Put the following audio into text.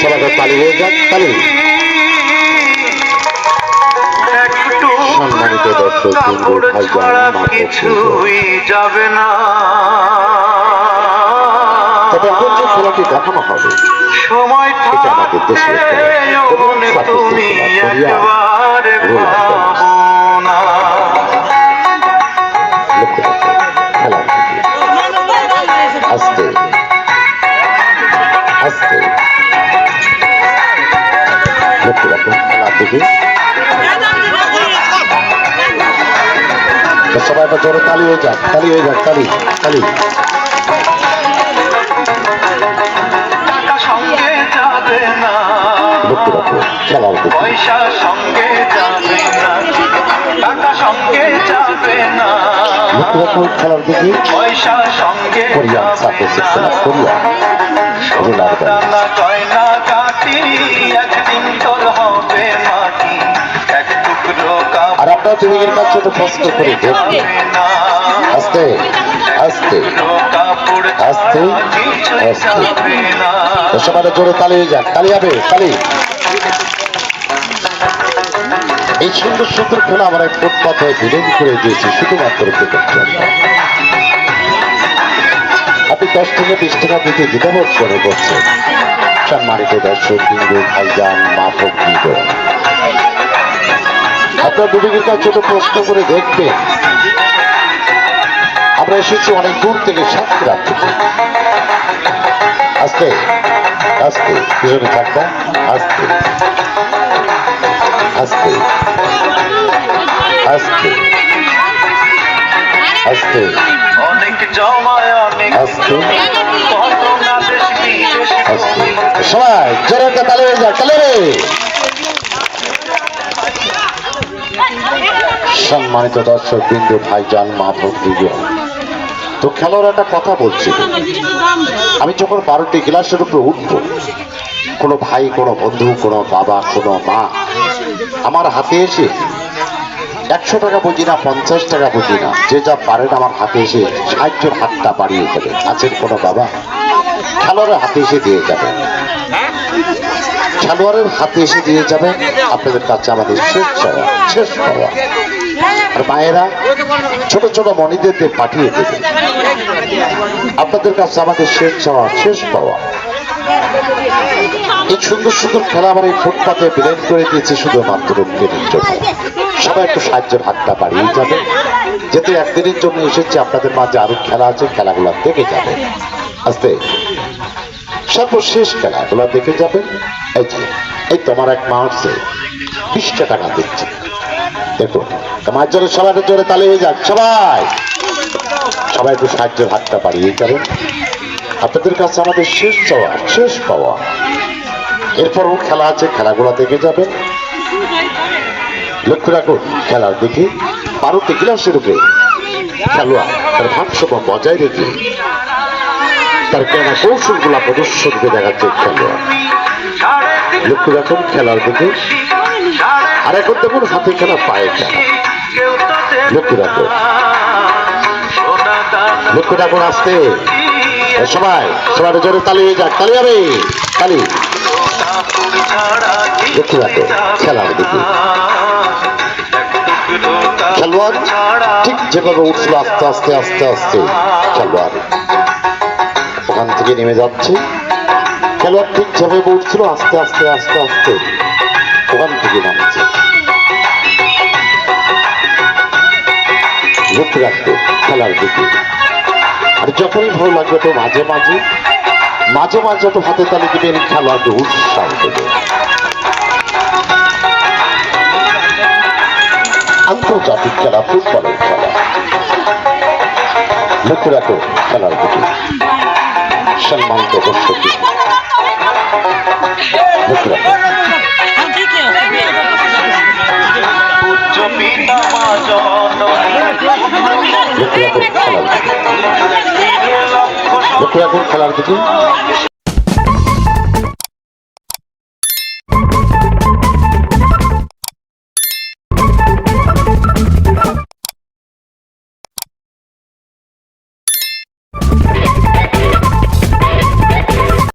হবে তালি হয়ে যাক তালি সম্মানিত দর্শক কাপড় ভাইজান, ছাড়া যাবে না। তবে এখন যে খেলাটি দেখানো হবে। সময় এটা আমাদের দেশের খেলা। আস্তে লক্ষ্য রাখো খেলার দিকে সবাই একটা জোরে তালি হয়ে যাক, তালি হয়ে যাক, তালি তালি। খেলার পয়সা সঙ্গে যাবে না টাকা সঙ্গে যাবে না খেলার দিকে পয়সা সঙ্গে কোরিয়ান সাথে আর আপনারা টিভির কাছে তো কষ্ট করে আস্তে আস্তে আস্তে, আস্তে। যাবে সবাই জোরে যাক তালি হবে তালি এই সুন্দর সুন্দর খেলা আমরা ফুটপাথে বিলীন করে দিয়েছি শুধুমাত্র ক্রিকেট জন্য আপনি দশ থেকে বিশ টাকা দিতে দ্বিধাবোধ করে বসছেন। সম্মানিত দর্শক, বিন্দু, ভাইজান মা ভক্তি আপনার দুদিকের কাছে ছোট প্রশ্ন করে দেখবেন। আমরা এসেছি অনেক দূর থেকে সাতক্ষীরা থেকে। আস্তে আস্তে, পিছনে থাকবা, আস্তে আস্তে আস্তে আস্তে। অনেক জমায় অনেক সবাই জোরে একটা তালে তালে রে। সম্মানিত দর্শক বিন্দু ভাইজান মা ভক্তিজন তো খেলোয়াড় একটা কথা বলছি। আমি যখন বারোটি গ্লাসের উপরে উঠব কোনো ভাই কোনো বন্ধু কোনো বাবা কোনো মা আমার হাতে এসে একশো টাকা বুঝি না পঞ্চাশ টাকা বুঝি না যে যা পারেন আমার হাতে এসে সাহায্যের হাতটা বাড়িয়ে দেবে। আছেন কোনো বাবা? খেলোয়াড়ের হাতে এসে দিয়ে যাবে। খেলোয়াড়ের হাতে এসে দিয়ে যাবে। আপনাদের কাছে আমাদের শেষ চাওয়া শেষ পাওয়া আর মায়েরা ছোট ছোট মনিদের পাঠিয়ে দেবে। আপনাদের কাছে আমাদের শেষ চাওয়া শেষ পাওয়া সুন্দর সুন্দর খেলা আমার এই ফুটপাতে বিলেন করে দিয়েছে শুধুমাত্র রূপকের জন্য। সবাই একটু সাহায্যের হাতটা বাড়িয়ে যাবে। যেহেতু একদিনের জন্য এসেছে, আপনাদের মাঝে আরও খেলা আছে, খেলাগুলো দেখে যাবে। আস্তে। সর্বশেষ খেলাগুলো দেখে যাবেন এই যে, এই তোমার এক মা হচ্ছে বিশটা টাকা দিচ্ছে। দেখুন তোমার জন্য সবাই জোরে তালি হয়ে যাক, সবাই। সবাই একটু সাহায্যের হাতটা বাড়িয়ে যাবেন আপনাদের কাছে আমাদের শেষ চাওয়া, শেষ পাওয়া। এরপরও খেলা আছে, খেলাগুলো দেখে যাবেন লক্ষ্য রাখুন খেলার দিকে বারোটি গ্লাসের উপরে খেলোয়াড় তার ভারসাম্য বজায় রেখে তার কেনা কৌশলগুলা প্রদর্শন করে দেখাচ্ছে খেলোয়াড় লক্ষ্য রাখুন, খেলার দিকে আর এখন দেখুন হাতে খেলা পায়ে খেলা। লক্ষ্য রাখুন লক্ষ্য রাখুন আসতে। সবাই সবাই জোরে তালি হয়ে যাক। তালি হবে। তালি। খেলার দিকে। খেলোয়াড় ঠিক যেভাবে উঠছিল আস্তে আস্তে আস্তে আস্তে খেলোয়াড়। ওখান থেকে নেমে যাচ্ছে। খেলোয়াড় ঠিক যেভাবে উঠছিল আস্তে আস্তে আস্তে আস্তে ওখান থেকে নামছে। লক্ষ্য রাখতো খেলার দিকে। আর যখনই ভালো লাগবে তো মাঝে মাঝে মাঝে মাঝে তো হাতে তালি দিবেন খেলোয়াড়কে উৎসাহ দেবে। আন্তর্জাতিক খেলা, ফুটবলের খেলা। লক্ষ্য রাখো খেলার দিকে সম্মানিত দর্শক লক্ষ্য রাখো। পূজ্য পিতা মা জননী লক্ষ্য রাখো খেলার রাখুন খেলার দিকে